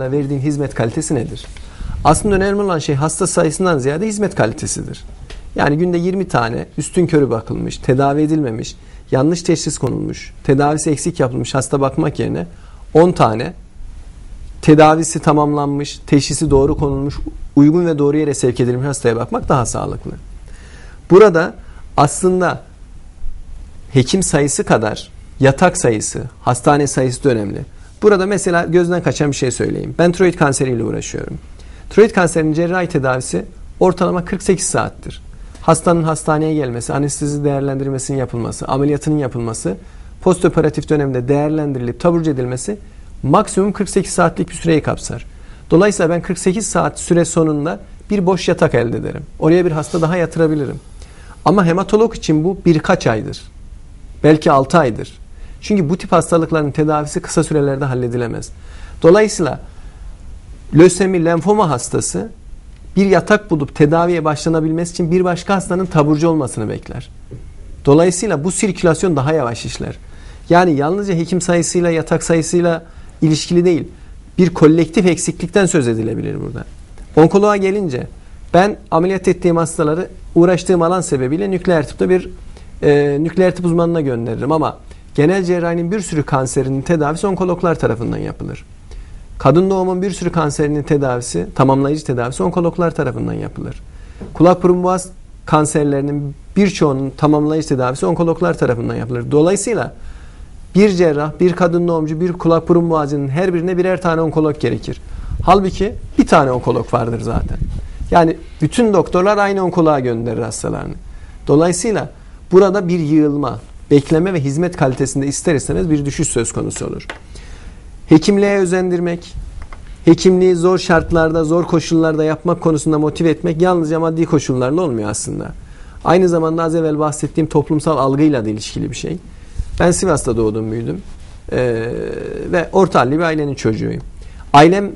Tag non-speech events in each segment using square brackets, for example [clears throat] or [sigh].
verdiğin hizmet kalitesi nedir? Aslında önemli olan şey hasta sayısından ziyade hizmet kalitesidir. Yani günde 20 tane üstün körü bakılmış, tedavi edilmemiş, yanlış teşhis konulmuş, tedavisi eksik yapılmış hasta bakmak yerine 10 tane tedavisi tamamlanmış, teşhisi doğru konulmuş, uygun ve doğru yere sevk edilmiş hastaya bakmak daha sağlıklı. Burada aslında hekim sayısı kadar yatak sayısı, hastane sayısı da önemli. Burada mesela gözden kaçan bir şey söyleyeyim. Ben tiroid kanseriyle uğraşıyorum. Tiroid kanserinin cerrahi tedavisi ortalama 48 saattir. Hastanın hastaneye gelmesi, anestezi değerlendirmesinin yapılması, ameliyatının yapılması, postoperatif dönemde değerlendirilip taburcu edilmesi maksimum 48 saatlik bir süreyi kapsar. Dolayısıyla ben 48 saat süre sonunda bir boş yatak elde ederim. Oraya bir hasta daha yatırabilirim. Ama hematolog için bu birkaç aydır. Belki 6 aydır. Çünkü bu tip hastalıkların tedavisi kısa sürelerde halledilemez. Dolayısıyla lösemi, lenfoma hastası bir yatak bulup tedaviye başlanabilmesi için bir başka hastanın taburcu olmasını bekler. Dolayısıyla bu sirkülasyon daha yavaş işler. Yani yalnızca hekim sayısıyla, yatak sayısıyla ilişkili değil. Bir kolektif eksiklikten söz edilebilir burada. Onkoloğa gelince ben ameliyat ettiğim hastaları uğraştığım alan sebebiyle nükleer tıpta bir e, nükleer tıp uzmanına gönderirim ama genel cerrahinin bir sürü kanserinin tedavisi onkologlar tarafından yapılır. Kadın doğumun bir sürü kanserinin tedavisi, tamamlayıcı tedavisi onkologlar tarafından yapılır. Kulak burun boğaz kanserlerinin birçoğunun tamamlayıcı tedavisi onkologlar tarafından yapılır. Dolayısıyla bir cerrah, bir kadın doğumcu, bir kulak burun boğazının her birine birer tane onkolog gerekir. Halbuki bir tane onkolog vardır zaten. Yani bütün doktorlar aynı onkoloğa gönderir hastalarını. Dolayısıyla burada bir yığılma, bekleme ve hizmet kalitesinde ister istemez bir düşüş söz konusu olur. Hekimliğe özendirmek, hekimliği zor şartlarda, zor koşullarda yapmak konusunda motive etmek yalnızca maddi koşullarla olmuyor aslında. Aynı zamanda az evvel bahsettiğim toplumsal algıyla da ilişkili bir şey. Ben Sivas'ta doğdum, büyüdüm. Ee, ve orta halli bir ailenin çocuğuyum. Ailem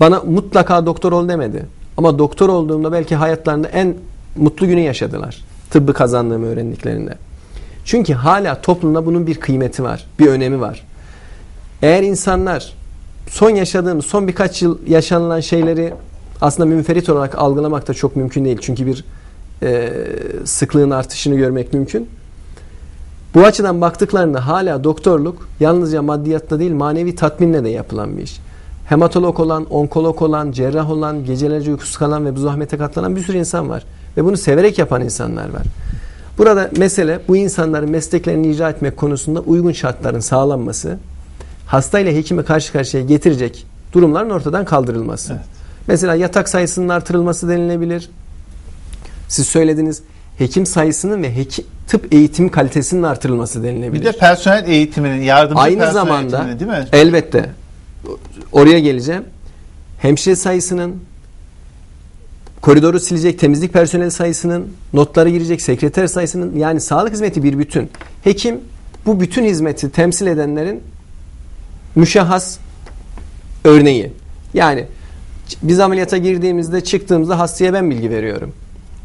bana mutlaka doktor ol demedi. Ama doktor olduğumda belki hayatlarında en mutlu günü yaşadılar. Tıbbı kazandığımı öğrendiklerinde. Çünkü hala toplumda bunun bir kıymeti var, bir önemi var. Eğer insanlar son yaşadığımız, son birkaç yıl yaşanılan şeyleri aslında münferit olarak algılamak da çok mümkün değil. Çünkü bir e, sıklığın artışını görmek mümkün. Bu açıdan baktıklarında hala doktorluk yalnızca maddiyatla değil manevi tatminle de yapılan bir iş. Hematolog olan, onkolog olan, cerrah olan, gecelerce uykusuz kalan ve bu zahmete katlanan bir sürü insan var. Ve bunu severek yapan insanlar var. Burada mesele bu insanların mesleklerini icra etmek konusunda uygun şartların sağlanması, hastayla hekimi karşı karşıya getirecek durumların ortadan kaldırılması. Evet. Mesela yatak sayısının artırılması denilebilir. Siz söylediniz hekim sayısının ve hekim, tıp eğitim kalitesinin artırılması denilebilir. Bir de personel eğitiminin, yardımcı Aynı personel zamanda eğitiminin değil mi? elbette oraya geleceğim. Hemşire sayısının koridoru silecek temizlik personeli sayısının, notları girecek sekreter sayısının yani sağlık hizmeti bir bütün. Hekim bu bütün hizmeti temsil edenlerin müşahhas örneği. Yani biz ameliyata girdiğimizde çıktığımızda hastaya ben bilgi veriyorum.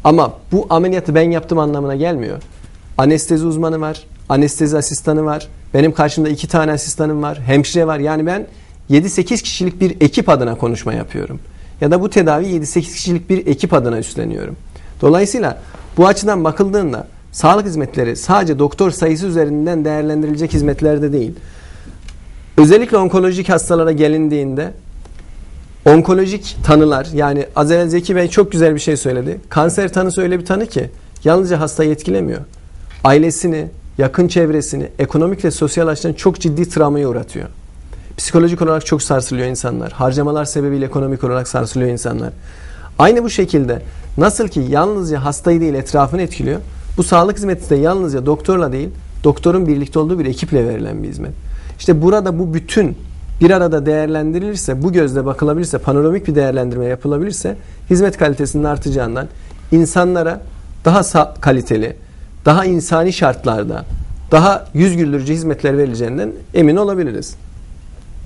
Ama bu ameliyatı ben yaptım anlamına gelmiyor. Anestezi uzmanı var, anestezi asistanı var, benim karşımda iki tane asistanım var, hemşire var. Yani ben 7-8 kişilik bir ekip adına konuşma yapıyorum. Ya da bu tedavi 7-8 kişilik bir ekip adına üstleniyorum. Dolayısıyla bu açıdan bakıldığında sağlık hizmetleri sadece doktor sayısı üzerinden değerlendirilecek hizmetlerde değil. Özellikle onkolojik hastalara gelindiğinde onkolojik tanılar yani az evvel Zeki Bey çok güzel bir şey söyledi. Kanser tanısı öyle bir tanı ki yalnızca hastayı etkilemiyor. Ailesini, yakın çevresini, ekonomik ve sosyal açıdan çok ciddi travmaya uğratıyor. Psikolojik olarak çok sarsılıyor insanlar. Harcamalar sebebiyle ekonomik olarak sarsılıyor insanlar. Aynı bu şekilde nasıl ki yalnızca hastayı değil etrafını etkiliyor. Bu sağlık hizmeti de yalnızca doktorla değil, doktorun birlikte olduğu bir ekiple verilen bir hizmet. İşte burada bu bütün bir arada değerlendirilirse, bu gözle bakılabilirse, panoramik bir değerlendirme yapılabilirse hizmet kalitesinin artacağından insanlara daha kaliteli, daha insani şartlarda, daha yüz güldürücü hizmetler verileceğinden emin olabiliriz.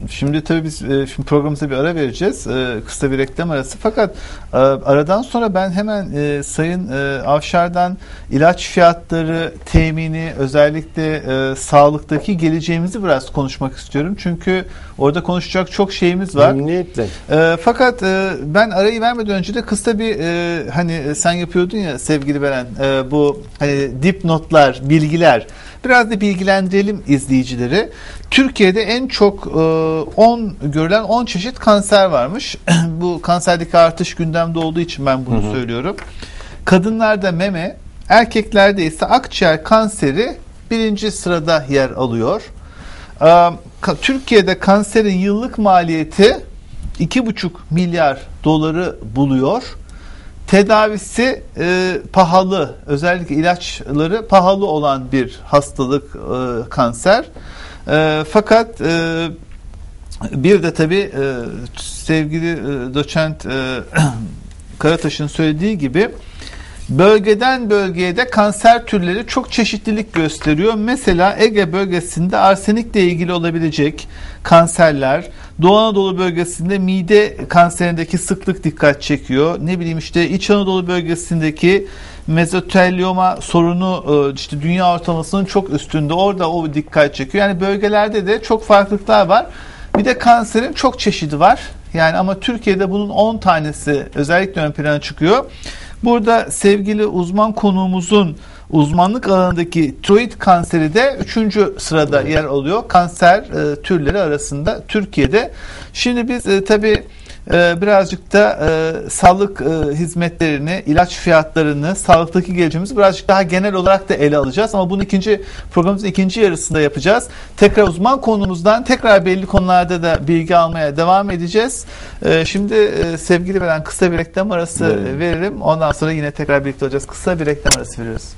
Şimdi tabii biz e, şimdi programımıza bir ara vereceğiz. E, kısa bir reklam arası. Fakat e, aradan sonra ben hemen e, Sayın e, Avşar'dan ilaç fiyatları, temini, özellikle e, sağlıktaki geleceğimizi biraz konuşmak istiyorum. Çünkü orada konuşacak çok şeyimiz var. Memnuniyetle. E, fakat e, ben arayı vermeden önce de kısa bir e, hani sen yapıyordun ya sevgili Beren e, bu hani dipnotlar, bilgiler biraz da bilgilendirelim izleyicileri. Türkiye'de en çok e, 10 görülen 10 çeşit kanser varmış. [clears throat] bu kanserdeki artış gündemde olduğu için ben bunu söylüyorum. Kadınlarda meme, erkeklerde ise akciğer kanseri birinci sırada yer alıyor. Ka- Türkiye'de kanserin yıllık maliyeti 2,5 milyar doları buluyor. Tedavisi e, pahalı, özellikle ilaçları pahalı olan bir hastalık e, kanser. E, fakat e, bir de tabii e, sevgili e, doçent e, [clears throat] Karataş'ın söylediği gibi bölgeden bölgeye de kanser türleri çok çeşitlilik gösteriyor. Mesela Ege bölgesinde arsenikle ilgili olabilecek kanserler, Doğu Anadolu bölgesinde mide kanserindeki sıklık dikkat çekiyor. Ne bileyim işte İç Anadolu bölgesindeki mezotelioma sorunu e, işte dünya ortalamasının çok üstünde. Orada o dikkat çekiyor. Yani bölgelerde de çok farklılıklar var. Bir de kanserin çok çeşidi var. Yani ama Türkiye'de bunun 10 tanesi özellikle ön plana çıkıyor. Burada sevgili uzman konuğumuzun uzmanlık alanındaki tiroid kanseri de 3. sırada yer alıyor. Kanser e, türleri arasında Türkiye'de. Şimdi biz e, tabii e, birazcık da e, sağlık e, hizmetlerini, ilaç fiyatlarını, sağlıktaki geleceğimizi birazcık daha genel olarak da ele alacağız. Ama bunu ikinci programımızın ikinci yarısında yapacağız. Tekrar uzman konumuzdan tekrar belli konularda da bilgi almaya devam edeceğiz. E, şimdi e, sevgili veren kısa bir reklam arası Verelim. veririm. Ondan sonra yine tekrar birlikte olacağız. Kısa bir reklam arası veriyoruz.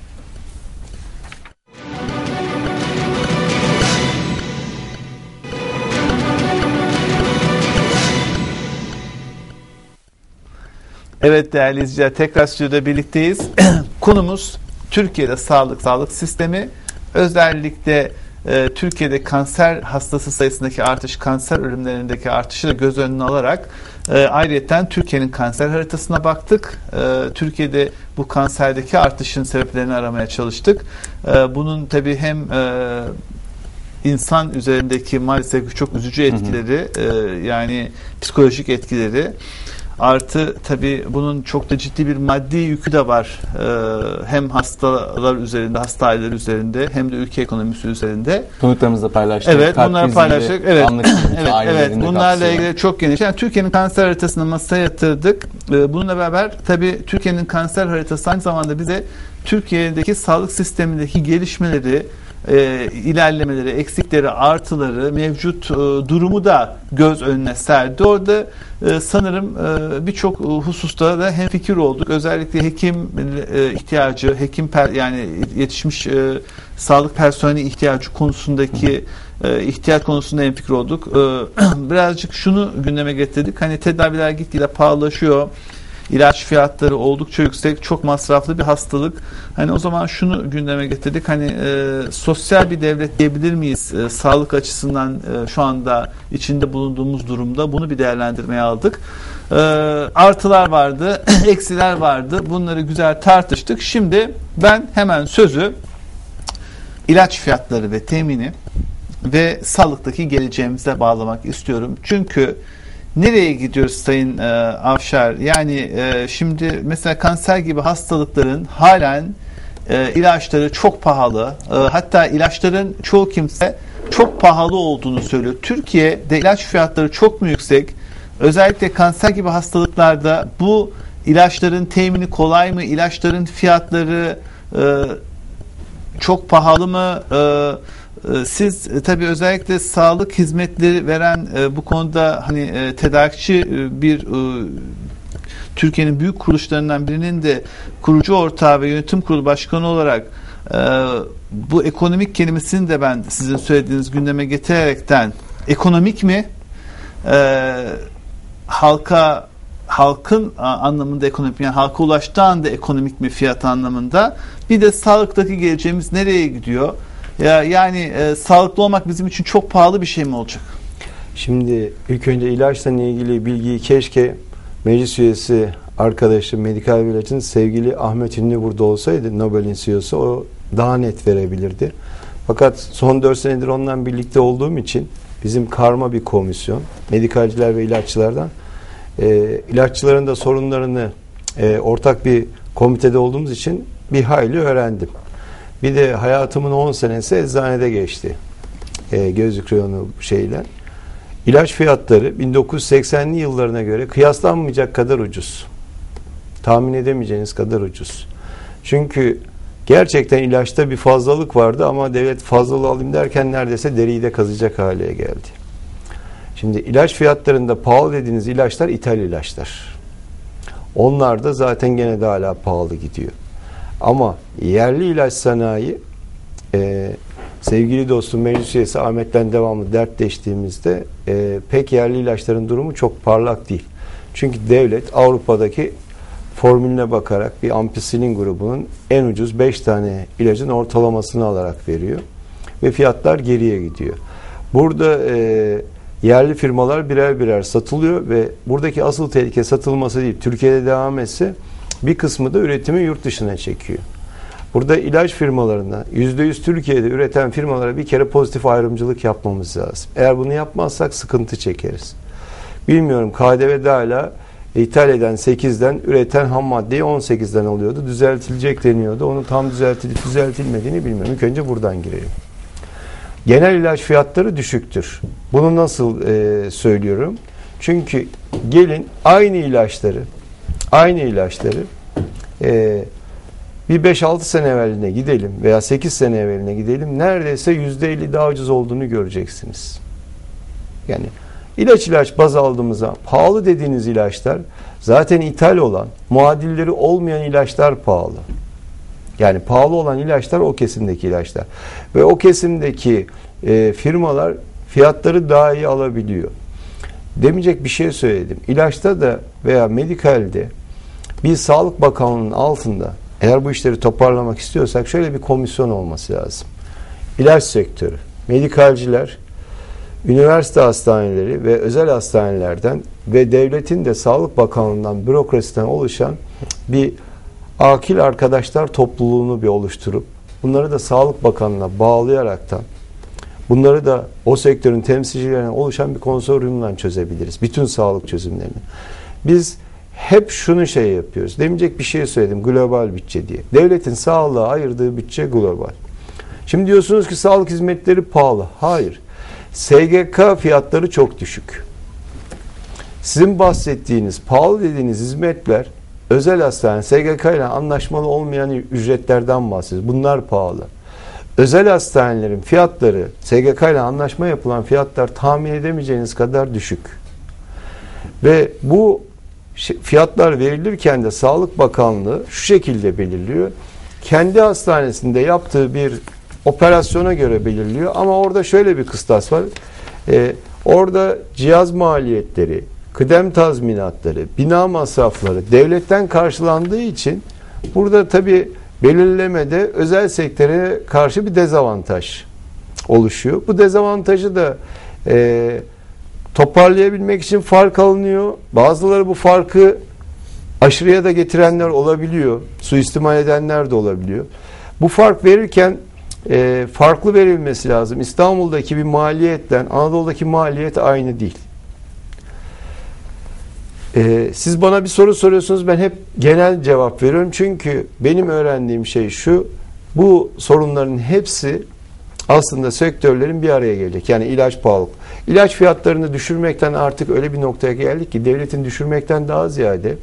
Evet değerli izleyiciler tekrar stüdyoda birlikteyiz. [clears throat] Konumuz Türkiye'de sağlık, sağlık sistemi. Özellikle e, Türkiye'de kanser hastası sayısındaki artış, kanser ölümlerindeki artışı da göz önüne alarak e, ayrıyeten Türkiye'nin kanser haritasına baktık. E, Türkiye'de bu kanserdeki artışın sebeplerini aramaya çalıştık. E, bunun tabii hem e, insan üzerindeki maalesef çok üzücü etkileri e, yani psikolojik etkileri artı tabi bunun çok da ciddi bir maddi yükü de var E, hem hastalar üzerinde hasta aileler üzerinde hem de ülke ekonomisi üzerinde Duyduklarımızı paylaştık. Evet, bunları paylaştık. Evet. anlık [clears throat] evet, evet. Bunlarla kapsıyor. ilgili çok geniş. Yani Türkiye'nin kanser haritasını masaya yatırdık. Ee, Bununla beraber tabii Türkiye'nin kanser haritası aynı zamanda bize Türkiye'deki sağlık sistemindeki gelişmeleri, e, ilerlemeleri, eksikleri, artıları, mevcut e, durumu da göz önüne serdi. Orada e, sanırım e, birçok e, hususta da hemfikir olduk. Özellikle hekim e, ihtiyacı, hekim per- yani yetişmiş e, sağlık personeli ihtiyacı konusundaki e, ihtiyaç konusunda hemfikir olduk. E, [clears throat] birazcık şunu gündeme getirdik. Hani tedaviler gitgide pahalılaşıyor. İlaç fiyatları oldukça yüksek, çok masraflı bir hastalık. Hani o zaman şunu gündeme getirdik. Hani e, sosyal bir devlet diyebilir miyiz? E, sağlık açısından e, şu anda içinde bulunduğumuz durumda bunu bir değerlendirmeye aldık. E, artılar vardı, [clears throat] eksiler vardı. Bunları güzel tartıştık. Şimdi ben hemen sözü ilaç fiyatları ve temini ve sağlıktaki geleceğimize bağlamak istiyorum. Çünkü nereye gidiyoruz Sayın e, Avşar? Yani e, şimdi mesela kanser gibi hastalıkların halen e, ilaçları çok pahalı. E, hatta ilaçların çoğu kimse çok pahalı olduğunu söylüyor. Türkiye'de ilaç fiyatları çok mu yüksek? Özellikle kanser gibi hastalıklarda bu ilaçların temini kolay mı? İlaçların fiyatları e, çok pahalı mı? E, siz e, tabii özellikle sağlık hizmetleri veren e, bu konuda hani e, tedarikçi bir Türkiye'nin büyük kuruluşlarından birinin de kurucu ortağı ve yönetim kurulu başkanı olarak bu ekonomik kelimesini de ben sizin söylediğiniz gündeme getirerekten ekonomik mi halka halkın anlamında ekonomik yani halka ulaştığı anda ekonomik mi fiyat anlamında bir de sağlıktaki geleceğimiz nereye gidiyor? Ya yani e, sağlıklı olmak bizim için çok pahalı bir şey mi olacak? Şimdi ilk önce ilaçla ilgili bilgiyi keşke meclis üyesi arkadaşım Medikal Village'ın sevgili Ahmet Ünlü burada olsaydı Nobel'in CEO'su o daha net verebilirdi. Fakat son 4 senedir ondan birlikte olduğum için bizim karma bir komisyon medikalciler ve ilaççılardan e, ilaççıların da sorunlarını e, ortak bir komitede olduğumuz için bir hayli öğrendim. Bir de hayatımın 10 senesi eczanede geçti. E, gözlük reyonu şeyle. İlaç fiyatları 1980'li yıllarına göre kıyaslanmayacak kadar ucuz. Tahmin edemeyeceğiniz kadar ucuz. Çünkü gerçekten ilaçta bir fazlalık vardı ama devlet fazlalığı alayım derken neredeyse deriyi de kazacak hale geldi. Şimdi ilaç fiyatlarında pahalı dediğiniz ilaçlar ithal ilaçlar. Onlar da zaten gene de hala pahalı gidiyor. Ama yerli ilaç sanayi e, sevgili dostum meclis üyesi Ahmet'ten devamlı dertleştiğimizde e, pek yerli ilaçların durumu çok parlak değil. Çünkü devlet Avrupa'daki formülüne bakarak bir ampicillin grubunun en ucuz 5 tane ilacın ortalamasını alarak veriyor. Ve fiyatlar geriye gidiyor. Burada e, yerli firmalar birer birer satılıyor ve buradaki asıl tehlike satılması değil. Türkiye'de devam etse bir kısmı da üretimi yurt dışına çekiyor. Burada ilaç firmalarına %100 Türkiye'de üreten firmalara bir kere pozitif ayrımcılık yapmamız lazım. Eğer bunu yapmazsak sıkıntı çekeriz. Bilmiyorum KDV de hala ithal eden 8'den üreten ham maddeyi 18'den alıyordu. Düzeltilecek deniyordu. Onu tam düzeltilip düzeltilmediğini bilmiyorum. İlk önce buradan girelim. Genel ilaç fiyatları düşüktür. Bunu nasıl e, söylüyorum? Çünkü gelin aynı ilaçları aynı ilaçları e, bir 5-6 sene evveline gidelim veya 8 sene evveline gidelim neredeyse %50 daha ucuz olduğunu göreceksiniz. Yani ilaç ilaç baz aldığımızda pahalı dediğiniz ilaçlar zaten ithal olan muadilleri olmayan ilaçlar pahalı. Yani pahalı olan ilaçlar o kesimdeki ilaçlar. Ve o kesimdeki e, firmalar fiyatları daha iyi alabiliyor. Demeyecek bir şey söyledim. İlaçta da veya medikalde bir Sağlık Bakanlığı'nın altında eğer bu işleri toparlamak istiyorsak şöyle bir komisyon olması lazım. İlaç sektörü, medikalciler, üniversite hastaneleri ve özel hastanelerden ve devletin de Sağlık Bakanlığı'ndan, bürokrasiden oluşan bir akil arkadaşlar topluluğunu bir oluşturup bunları da Sağlık Bakanlığı'na bağlayaraktan bunları da o sektörün temsilcilerine oluşan bir konsoryumdan çözebiliriz. Bütün sağlık çözümlerini. Biz hep şunu şey yapıyoruz. Demeyecek bir şey söyledim. Global bütçe diye. Devletin sağlığa ayırdığı bütçe global. Şimdi diyorsunuz ki sağlık hizmetleri pahalı. Hayır. SGK fiyatları çok düşük. Sizin bahsettiğiniz pahalı dediğiniz hizmetler özel hastane SGK ile anlaşmalı olmayan ücretlerden bahsediyoruz. Bunlar pahalı. Özel hastanelerin fiyatları SGK ile anlaşma yapılan fiyatlar tahmin edemeyeceğiniz kadar düşük. Ve bu fiyatlar verilirken de Sağlık Bakanlığı şu şekilde belirliyor. Kendi hastanesinde yaptığı bir operasyona göre belirliyor ama orada şöyle bir kıstas var. Ee, orada cihaz maliyetleri, kıdem tazminatları, bina masrafları devletten karşılandığı için burada tabi belirlemede özel sektöre karşı bir dezavantaj oluşuyor. Bu dezavantajı da e, toparlayabilmek için fark alınıyor. Bazıları bu farkı aşırıya da getirenler olabiliyor. Suistimal edenler de olabiliyor. Bu fark verirken e, farklı verilmesi lazım. İstanbul'daki bir maliyetten Anadolu'daki maliyet aynı değil. E, siz bana bir soru soruyorsunuz ben hep genel cevap veriyorum. Çünkü benim öğrendiğim şey şu bu sorunların hepsi aslında sektörlerin bir araya gelecek. Yani ilaç pahalı. İlaç fiyatlarını düşürmekten artık öyle bir noktaya geldik ki devletin düşürmekten daha ziyade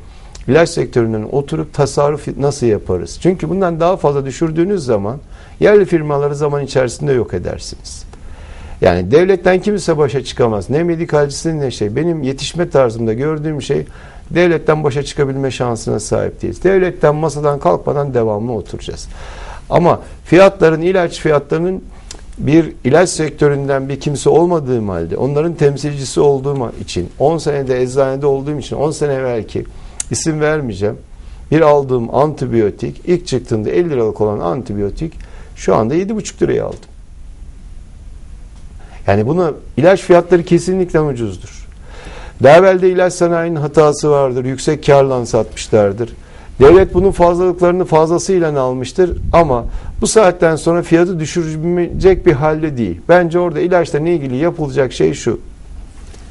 ilaç sektöründen oturup tasarruf nasıl yaparız? Çünkü bundan daha fazla düşürdüğünüz zaman yerli firmaları zaman içerisinde yok edersiniz. Yani devletten kimse başa çıkamaz. Ne medikalcisi ne şey. Benim yetişme tarzımda gördüğüm şey devletten başa çıkabilme şansına sahip değiliz. Devletten masadan kalkmadan devamlı oturacağız. Ama fiyatların, ilaç fiyatlarının bir ilaç sektöründen bir kimse olmadığım halde onların temsilcisi olduğum için 10 senede eczanede olduğum için 10 sene evvelki isim vermeyeceğim bir aldığım antibiyotik ilk çıktığında 50 liralık olan antibiyotik şu anda 7,5 liraya aldım. Yani buna ilaç fiyatları kesinlikle ucuzdur. Daha evvel ilaç sanayinin hatası vardır. Yüksek karla satmışlardır. Devlet bunun fazlalıklarını fazlasıyla almıştır ama bu saatten sonra fiyatı düşürecek bir halde değil. Bence orada ilaçla ilgili yapılacak şey şu.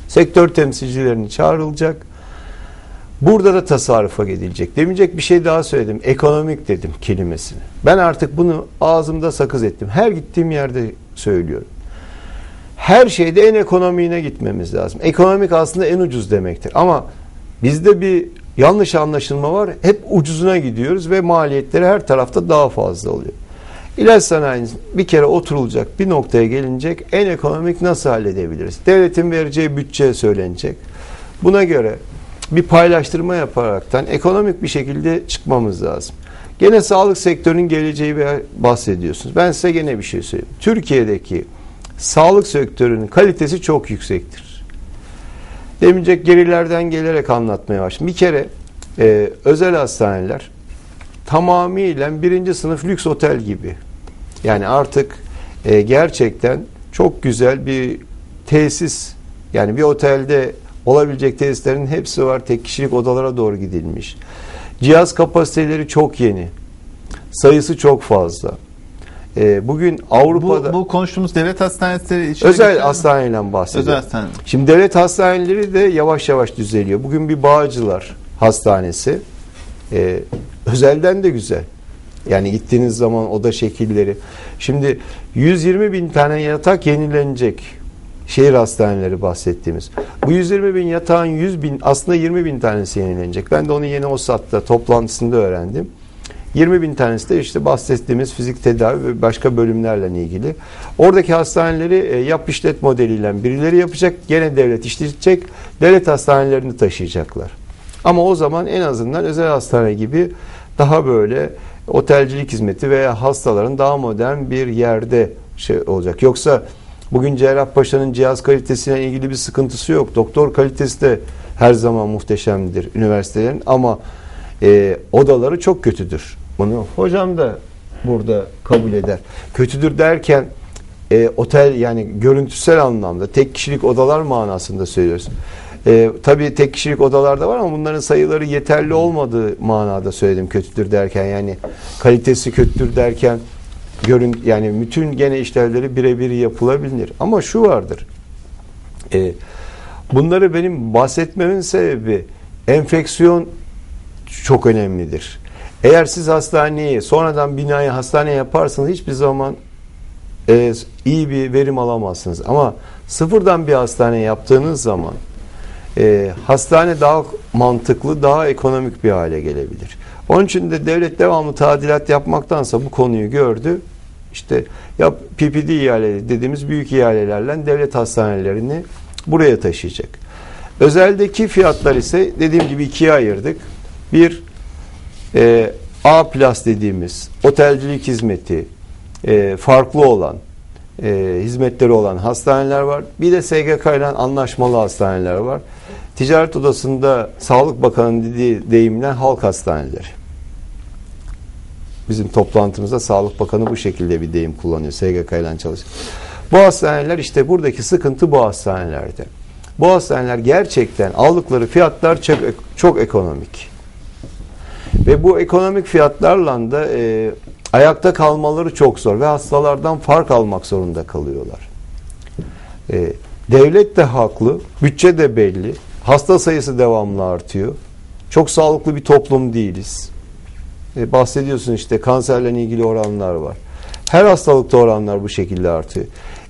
Sektör temsilcilerini çağrılacak. Burada da tasarrufa gidilecek. Demeyecek bir şey daha söyledim. Ekonomik dedim kelimesini. Ben artık bunu ağzımda sakız ettim. Her gittiğim yerde söylüyorum. Her şeyde en ekonomiğine gitmemiz lazım. Ekonomik aslında en ucuz demektir. Ama bizde bir yanlış anlaşılma var. Hep ucuzuna gidiyoruz ve maliyetleri her tarafta daha fazla oluyor. İlaç sanayinin bir kere oturulacak bir noktaya gelinecek en ekonomik nasıl halledebiliriz? Devletin vereceği bütçe söylenecek. Buna göre bir paylaştırma yaparaktan ekonomik bir şekilde çıkmamız lazım. Gene sağlık sektörünün geleceği bahsediyorsunuz. Ben size gene bir şey söyleyeyim. Türkiye'deki sağlık sektörünün kalitesi çok yüksektir. Demeyecek gerilerden gelerek anlatmaya başladım. Bir kere e, özel hastaneler tamamıyla birinci sınıf lüks otel gibi. Yani artık e, gerçekten çok güzel bir tesis. Yani bir otelde olabilecek tesislerin hepsi var. Tek kişilik odalara doğru gidilmiş. Cihaz kapasiteleri çok yeni. Sayısı çok fazla. E, bugün Avrupa'da... Bu, bu konuştuğumuz devlet hastaneleri Özel hastaneyle bahsediyorum. Özel hastane. Şimdi devlet hastaneleri de yavaş yavaş düzeliyor. Bugün bir Bağcılar Hastanesi. E, özelden de güzel. Yani gittiğiniz zaman oda şekilleri. Şimdi 120 bin tane yatak yenilenecek. Şehir hastaneleri bahsettiğimiz. Bu 120 bin yatağın 100 bin aslında 20 bin tanesi yenilenecek. Ben de onu yeni OSAT'ta toplantısında öğrendim. 20 bin tanesi de işte bahsettiğimiz fizik tedavi ve başka bölümlerle ilgili. Oradaki hastaneleri e, yap işlet modeliyle birileri yapacak. Gene devlet işletecek. Devlet hastanelerini taşıyacaklar. Ama o zaman en azından özel hastane gibi daha böyle otelcilik hizmeti veya hastaların daha modern bir yerde şey olacak. Yoksa bugün Cerrahpaşa'nın cihaz kalitesine ilgili bir sıkıntısı yok. Doktor kalitesi de her zaman muhteşemdir üniversitelerin ama e, odaları çok kötüdür. Bunu hocam da burada kabul eder. Kötüdür derken e, otel yani görüntüsel anlamda tek kişilik odalar manasında söylüyoruz. E, tabii tek kişilik odalar da var ama bunların sayıları yeterli olmadığı manada söyledim kötüdür derken yani kalitesi kötüdür derken görün yani bütün gene işlevleri birebir yapılabilir. Ama şu vardır. E, bunları benim bahsetmemin sebebi enfeksiyon çok önemlidir. Eğer siz hastaneyi sonradan binayı hastane yaparsanız hiçbir zaman e, iyi bir verim alamazsınız. Ama sıfırdan bir hastane yaptığınız zaman e, hastane daha mantıklı, daha ekonomik bir hale gelebilir. Onun için de devlet devamlı tadilat yapmaktansa bu konuyu gördü. İşte ya PPD ihaleleri dediğimiz büyük ihalelerle devlet hastanelerini buraya taşıyacak. Özeldeki fiyatlar ise dediğim gibi ikiye ayırdık. Bir e, A plus dediğimiz otelcilik hizmeti e, farklı olan e, hizmetleri olan hastaneler var. Bir de SGK ile anlaşmalı hastaneler var. Ticaret Odası'nda Sağlık Bakanı'nın dediği deyimle halk hastaneleri. Bizim toplantımızda Sağlık Bakanı bu şekilde bir deyim kullanıyor. SGK ile çalışıyor. Bu hastaneler işte buradaki sıkıntı bu hastanelerde. Bu hastaneler gerçekten aldıkları fiyatlar çok, çok ekonomik. Ve bu ekonomik fiyatlarla da e, ayakta kalmaları çok zor ve hastalardan fark almak zorunda kalıyorlar. E, devlet de haklı, bütçe de belli, hasta sayısı devamlı artıyor. Çok sağlıklı bir toplum değiliz. E, bahsediyorsun işte kanserle ilgili oranlar var. Her hastalıkta oranlar bu şekilde artıyor.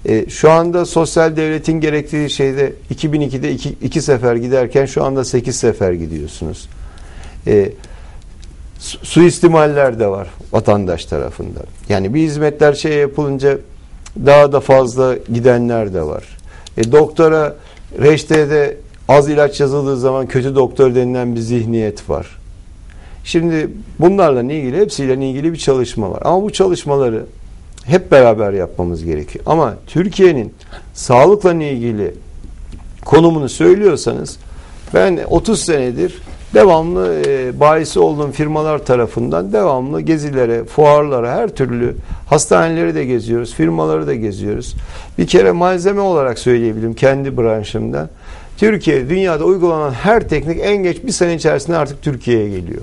E, şu anda sosyal devletin gerektiği şeyde 2002'de iki, iki sefer giderken şu anda 8 sefer gidiyorsunuz. E, su suistimaller de var vatandaş tarafından. Yani bir hizmetler şey yapılınca daha da fazla gidenler de var. E, doktora reçtede az ilaç yazıldığı zaman kötü doktor denilen bir zihniyet var. Şimdi bunlarla ilgili hepsiyle ilgili bir çalışma var. Ama bu çalışmaları hep beraber yapmamız gerekiyor. Ama Türkiye'nin sağlıkla ilgili konumunu söylüyorsanız ben 30 senedir devamlı e, bahisi olduğum firmalar tarafından devamlı gezilere, fuarlara, her türlü hastaneleri de geziyoruz, firmaları da geziyoruz. Bir kere malzeme olarak söyleyebilirim kendi branşımdan. Türkiye, dünyada uygulanan her teknik en geç bir sene içerisinde artık Türkiye'ye geliyor.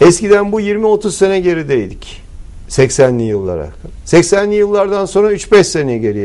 Eskiden bu 20-30 sene gerideydik. 80'li yıllara. 80'li yıllardan sonra 3-5 sene geriye